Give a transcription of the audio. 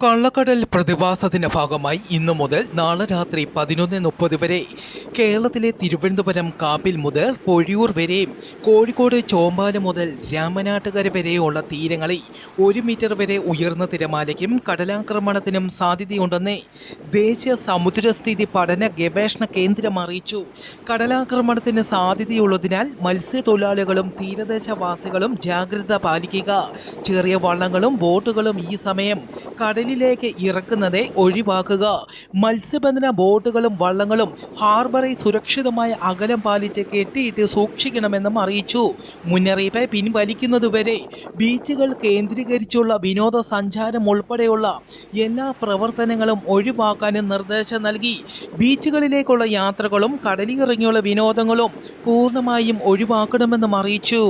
കള്ളക്കടൽ പ്രതിഭാസത്തിന്റെ ഭാഗമായി ഇന്നു മുതൽ നാളെ രാത്രി പതിനൊന്ന് മുപ്പത് വരെ കേരളത്തിലെ തിരുവനന്തപുരം കാപ്പിൽ മുതൽ പൊഴിയൂർ വരെയും കോഴിക്കോട് ചോമ്പാല മുതൽ രാമനാട്ടുകര വരെയുള്ള തീരങ്ങളിൽ ഒരു മീറ്റർ വരെ ഉയർന്ന തിരമാലയ്ക്കും കടലാക്രമണത്തിനും സാധ്യതയുണ്ടെന്ന് ദേശീയ സമുദ്രസ്ഥിതി പഠന ഗവേഷണ കേന്ദ്രം അറിയിച്ചു. കടലാക്രമണത്തിന് സാധ്യതയുള്ളതിനാൽ മത്സ്യത്തൊഴിലാളികളും തീരദേശവാസികളും ജാഗ്രത പാലിക്കുക. ചെറിയ വള്ളങ്ങളും ബോട്ടുകളും ഈ സമയം കടലിലേക്ക് ഇറക്കുന്നത് ഒഴിവാക്കുക. മത്സ്യബന്ധന ബോട്ടുകളും വള്ളങ്ങളും ഹാർബറിൽ സുരക്ഷിതമായ അകലം പാലിച്ച് കെട്ടിയിട്ട് സൂക്ഷിക്കണമെന്നും അറിയിച്ചു. മുന്നറിയിപ്പ് പിൻവലിക്കുന്നതുവരെ ബീച്ചുകൾ കേന്ദ്രീകരിച്ചുള്ള വിനോദസഞ്ചാരം ഉൾപ്പെടെയുള്ള എല്ലാ പ്രവർത്തനങ്ങളും ഒഴിവാക്കാനും നിർദ്ദേശം നൽകി. ബീച്ചുകളിലേക്കുള്ള യാത്രകളും കടലിറങ്ങിയുള്ള വിനോദങ്ങളും പൂർണമായും ഒഴിവാക്കണമെന്നും അറിയിച്ചു.